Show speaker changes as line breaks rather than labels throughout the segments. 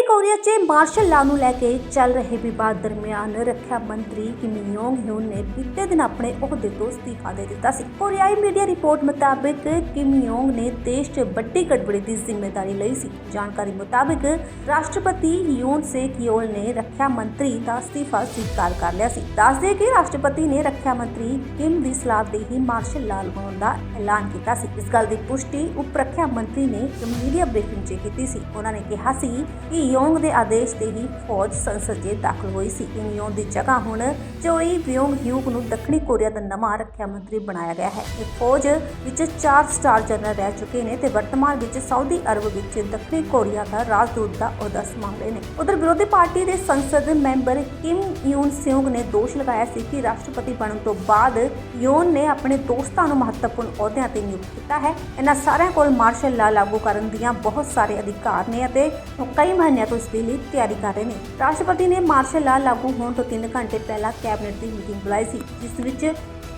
ਦੱਖਣੀ ਕੋਰੀਆ 'ਚ ਮਾਰਸ਼ਲ ਲਾ ਨੂੰ ਲੈ ਕੇ ਚੱਲ ਰਹੇ ਵਿਵਾਦ ਦਰਮਿਆਨ ਰੱਖਿਆ ਮੰਤਰੀ ਕਿਮ ਯੋਂਗ ਹਿਊਨ ਨੇ ਬੀਤੇ ਦਿਨ ਆਪਣੇ ਅਹੁਦੇ ਤੋਂ ਅਸਤੀਫਾ ਦੇ ਦਿੱਤਾ ਸੀ। ਕੋਰੀਆਈ ਮੀਡੀਆ ਰਿਪੋਰਟ ਮੁਤਾਬਕ ਕਿਮ ਯੋਂਗ ਨੇ ਦੇਸ਼ 'ਚ ਵੱਡੀ ਗੜਬੜੀ ਦੀ ਜ਼ਿੰਮੇਵਾਰੀ ਲਈ ਸੀ। ਜਾਣਕਾਰੀ ਮੁਤਾਬਕ ਰਾਸ਼ਟਰਪਤੀ ਯੂਨ ਸੇਕ ਯੋਲ ਨੇ ਰੱਖਿਆ ਮੰਤਰੀ ਦਾ ਅਸਤੀਫਾ ਸਵੀਕਾਰ ਕਰ ਲਿਆ ਸੀ। ਦੱਸਦੇ ਕਿ ਰਾਸ਼ਟਰਪਤੀ ਨੇ ਰੱਖਿਆ ਮੰਤਰੀ ਕਿਮ ਦੀ ਸਲਾਹ ਦੇ ਹੀ ਮਾਰਸ਼ਲ ਲਾਅ ਲਗਾਉਣ ਦਾ ਐਲਾਨ ਕੀਤਾ ਸੀ। ਇਸ ਗੱਲ ਦੀ ਪੁਸ਼ਟੀ ਉਪ ਰੱਖਿਆ ਮੰਤਰੀ ਨੇ ਮੀਡੀਆ ਬ੍ਰੀਫਿੰਗ 'ਚ ਕੀਤੀ ਸੀ। ਉਹਨਾਂ ਨੇ ਕਿਹਾ ਸੀ ਕਿ ਯੋਂਗ ਦੇ ਆਦੇਸ਼ ਤੇ ਹੀ ਫੌਜ ਸੰਸਦ 'ਚ ਦਾਖਲ ਹੋਈ ਸੀ। ਕਿਮ ਦੀ ਜਗ੍ਹਾ ਹੁਣ ਚੋਈ ਬਿਯੋਂਗ ਹਿਊਗ ਨੂੰ ਦੱਖਣੀ ਕੋਰੀਆ ਦਾ ਨਵਾਂ ਰੱਖਿਆ ਮੰਤਰੀ ਬਣਾਇਆ ਗਿਆ ਹੈ। ਇਹ ਫੌਜ ਵਿੱਚ 4 ਸਟਾਰ ਜਨਰਲ ਰਹਿ ਚੁੱਕੇ ਨੇ ਤੇ ਵਰਤਮਾਨ ਵਿੱਚ ਸਾਊਦੀ ਅਰਬ ਵਿੱਚ ਦੱਖਣੀ ਕੋਰੀਆ ਦਾ ਰਾਜਦੂਤ ਦਾ ਅਹੁਦਾ ਸੰਭਾਲੇ ਨੇ। ਉਧਰ ਵਿਰੋਧੀ ਪਾਰਟੀ ਦੇ ਸੰਸਦ ਮੈਂਬਰ ਕਿਮ ਯੂਨ ਸਿਉਂਗ ਨੇ ਦੋਸ਼ ਲਗਾਇਆ ਸੀ ਕਿ ਰਾਸ਼ਟਰਪਤੀ ਬਣਨ ਤੋਂ ਬਾਅਦ ਯੋਨ ਨੇ ਆਪਣੇ ਦੋਸਤਾਂ ਨੂੰ ਮਹੱਤਵਪੂਰਨ ਅਹੁਦਿਆਂ ਤੇ ਨਿਯੁਕਤ ਕੀਤਾ ਹੈ। ਇਹਨਾਂ ਸਾਰਿਆਂ ਕੋਲ ਮਾਰਸ਼ਲ ਲਾ ਲਾਗੂ ਕਰਨ ਦੀਆਂ ਬਹੁਤ ਸਾਰੇ ਅਧਿਕਾਰ ਨੇ ਅਤੇ ਕਈ ਮਹੀਨੇ ਮਹੀਨਿਆਂ ਤੋਂ ਇਸ ਦੇ ਲਈ ਤਿਆਰੀ ਕਰ ਰਹੇ ਨੇ। ਰਾਸ਼ਟਰਪਤੀ ਨੇ ਮਾਰਸ਼ਲ ਲਾ ਲਾਗੂ ਹੋਣ ਤੋਂ 3 ਘੰਟੇ ਪਹਿਲਾਂ ਕੈਬਨਿਟ ਦੀ ਮੀਟਿੰਗ ਬੁਲਾਈ ਸੀ, ਜਿਸ ਵਿੱਚ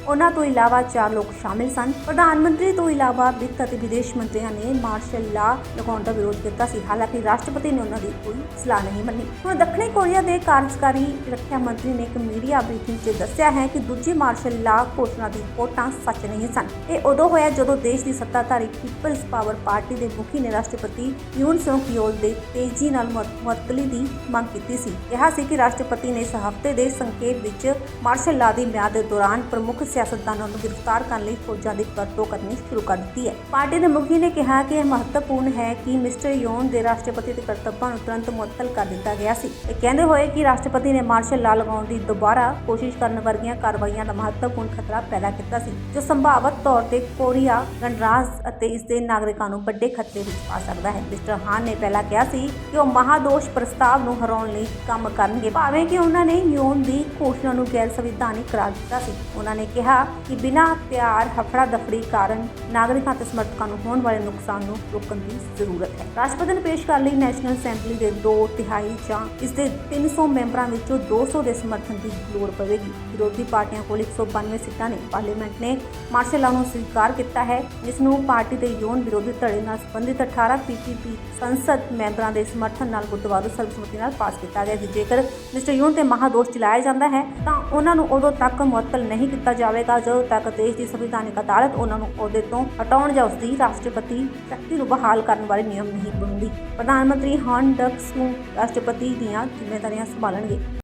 ਉਹਨਾਂ ਤੋਂ ਇਲਾਵਾ ਚਾਰ ਲੋਕ ਸ਼ਾਮਿਲ ਸਨ। ਪ੍ਰਧਾਨ ਮੰਤਰੀ ਤੋਂ ਇਲਾਵਾ ਵਿੱਤ ਅਤੇ ਵਿਦੇਸ਼ ਮੰਤਰੀਆਂ ਨੇ ਮਾਰਸ਼ਲ ਲਾ ਲਗਾਉਣ ਦਾ ਵਿਰੋਧ ਕੀਤਾ ਸੀ। ਹਾਲਾਂਕਿ ਰਾਸ਼ਟਰਪਤੀ ਨੇ ਉਹਨਾਂ ਦੀ ਕੋਈ ਸਲਾਹ ਨਹੀਂ ਮੰਨੀ। ਹੁਣ ਦੱਖਣੀ ਕੋਰੀਆ ਦੇ ਕਾਰਜਕਾਰੀ ਰੱਖਿਆ ਮੰਤਰੀ ਨੇ ਇੱਕ ਮੀਡੀਆ ਬ੍ਰੀਫਿੰਗ 'ਚ ਦੱਸਿਆ ਹੈ ਕਿ ਦੂਜੀ ਮਾਰਸ਼ਲ ਲਾ ਘੋਸ਼ਣਾ ਦੀ ਰਿਪੋਰਟਾਂ ਸੱਚ ਨਹੀਂ ਸਨ। ਇਹ ਉਦੋਂ ਹੋਇਆ ਜਦੋਂ ਦੇਸ਼ ਦੀ ਸੱਤਾਧਾਰੀ ਪੀਪਲਸ ਪਾਵਰ ਪਾਰਟੀ ਦੇ ਮੁਖੀ ਨੇ ਰਾਸ਼ਟਰਪਤੀ ਯੂਨ ਸੌਂਕ ਯੋਲ ਦੇ ਤੇਜ਼ੀ ਨਾਲ ਮੁਅ- ਦੀ ਮੰਗ ਕੀਤੀ ਸੀ। ਕਿਹਾ ਸੀ ਕਿ ਰਾਸ਼ਟਰਪਤੀ ਨੇ ਇਸ ਹਫ਼ਤੇ ਦੇ ਸੰਕੇਤ ਵਿੱਚ ਮਾਰਸ਼ਲ ਲਾ ਦੀ ਮਿਆਦ ਦੇ ਦੌਰਾਨ ਪ੍ਰਮੁੱਖ ਸਿਆਸਤਦਾਨਾਂ ਨੂੰ ਗ੍ਰਿਫਤਾਰ ਕਰਨ ਲਈ ਫੌਜਾਂ ਦੀ ਵਰਤੋਂ ਕਰਨੀ ਸ਼ੁਰੂ ਕਰ ਦਿੱਤੀ ਹੈ। ਪਾਰਟੀ ਦੇ ਮੁਖੀ ਨੇ ਕਿਹਾ ਕਿ ਇਹ ਮਹੱਤਵਪੂਰਨ ਹੈ ਕਿ ਮਿਸਟਰ ਯੋਨ ਦੇ ਰਾਸ਼ਟਰਪਤੀ ਦੇ ਕਰਤੱਵਾਂ ਨੂੰ ਤੁਰੰਤ ਮੁਅੱਤਲ ਕਰ ਦਿੱਤਾ ਗਿਆ ਸੀ। ਇਹ ਕਹਿੰਦੇ ਹੋਏ ਕਿ ਰਾਸ਼ਟਰਪਤੀ ਨੇ ਮਾਰਸ਼ਲ ਲਾ ਲਗਾਉਣ ਦੀ ਦੁਬਾਰਾ ਕੋਸ਼ਿਸ਼ ਕਰਨ ਵਰਗੀਆਂ ਕਾਰਵਾਈਆਂ ਦਾ ਮਹੱਤਵਪੂਰਨ ਖਤਰਾ ਪੈਦਾ ਕੀਤਾ ਸੀ, ਜੋ ਸੰਭਾਵਤ ਤੌਰ ਤੇ ਕੋਰੀਆ, ਗਣਰਾਜ ਅਤੇ ਇਸ ਦੇ ਨਾਗਰਿਕਾਂ ਨੂੰ ਵੱਡੇ ਖਤਰੇ ਵਿੱਚ ਪਾ ਸਕਦਾ ਹੈ। ਮਿਸਟਰ ਹਾਨ ਨੇ ਪਹਿਲਾਂ ਕਿਹਾ ਸੀ ਕਿ ਉਹ ਮਹਾਦੋਸ਼ ਪ੍ਰਸਤਾਵ ਨੂੰ ਹਰਾਉਣ ਲਈ ਕੰਮ ਕਰਨਗੇ। ਭਾਵੇਂ ਕਿ ਉਹਨਾਂ ਨੇ ਯੋਨ ਦੀ ਘੋਸ਼ਣਾ ਨੂੰ ਗੈਰ ਸੰਵਿਧਾਨਿਕ ਕਰਾਰ ਦਿੱਤਾ ਸੀ, ਉਹਨਾਂ ਨੇ ਕਿਹਾ ਕਿ ਬਿਨਾਂ ਪਿਆਰ ਹਫੜਾ ਦਫੜੀ ਕਾਰਨ ਨਾਗਰਿਕਾਂ ਤੇ ਸਮਰਥਕਾਂ ਨੂੰ ਹੋਣ ਵਾਲੇ ਨੁਕਸਾਨ ਨੂੰ ਰੋਕਣ ਦੀ ਜ਼ਰੂਰਤ ਹੈ। ਰਾਸ਼ਟਰਪਤੀ ਨੂੰ ਪੇਸ਼ ਕਰਨ ਲਈ ਨੈਸ਼ਨਲ ਅਸੈਂਬਲੀ ਦੇ 2 ਤਿਹਾਈ ਜਾਂ ਇਸ ਦੇ 300 ਮੈਂਬਰਾਂ ਵਿੱਚੋਂ 200 ਦੇ ਸਮਰਥਨ ਦੀ ਲੋੜ ਪਵੇਗੀ। ਵਿਰੋਧੀ ਪਾਰਟੀਆਂ ਕੋਲ 192 ਸੀਟਾਂ ਨੇ। ਪਾਰਲੀਮੈਂਟ ਨੇ ਮਾਰਸ਼ਲ ਲਾਅ ਨੂੰ ਸਵੀਕਾਰ ਕੀਤਾ ਹੈ। ਜਿਸ ਨੂੰ ਪਾਰਟੀ ਦੇ ਯੋਨ ਵਿਰੋਧੀ ਧੜੇ ਨਾਲ ਸੰਬੰਧਿਤ 18 ਪੀਪੀਪੀ ਸੰਸਦ ਮੈਂਬਰਾਂ ਦੇ ਸਮਰਥਨ ਨਾਲ ਬੁੱਧਵਾਰ ਨੂੰ ਸਰਬਸੰਮਤੀ ਨਾਲ ਪਾਸ ਕੀਤਾ ਗਿਆ ਸੀ। ਜੇਕਰ ਮਿਸਟਰ ਯੋਨ ਤੇ ਮਹਾਦੋਸ਼ ਚਲਾਇਆ ਜਾਂਦਾ ਹੈ, ਤਾਂ ਉਹਨਾਂ ਨੂੰ ਉਦੋਂ ਤੱਕ ਮੁਅੱਤਲ ਨਹੀਂ ਕੀਤਾ ਜਾਵੇਗਾ ਜਦੋਂ ਤੱਕ ਦੇਸ਼ ਦੀ ਸੰਵਿਧਾਨਿਕ ਅਦਾਲਤ ਉਹਨਾਂ ਨੂੰ ਅਹੁਦੇ ਤੋਂ ਹਟਾਉਣ ਜਾਂ ਉਸ ਦੀ ਰਾਸ਼ਟਰਪਤੀ ਸ਼ਕਤੀ ਨੂੰ ਬਹਾਲ ਕਰਨ ਬਾਰੇ ਨਿਯਮ ਨਹੀਂ ਬਣਾਉਂਦੀ। ਪ੍ਰਧਾਨ ਮੰਤਰੀ ਹਾਨ ਡਕ ਨੂੰ ਰਾਸ਼ਟਰਪਤੀ ਦੀਆਂ ਜ਼ਿੰਮੇਵਾਰੀਆਂ ਸੰਭਾਲਣਗੇ।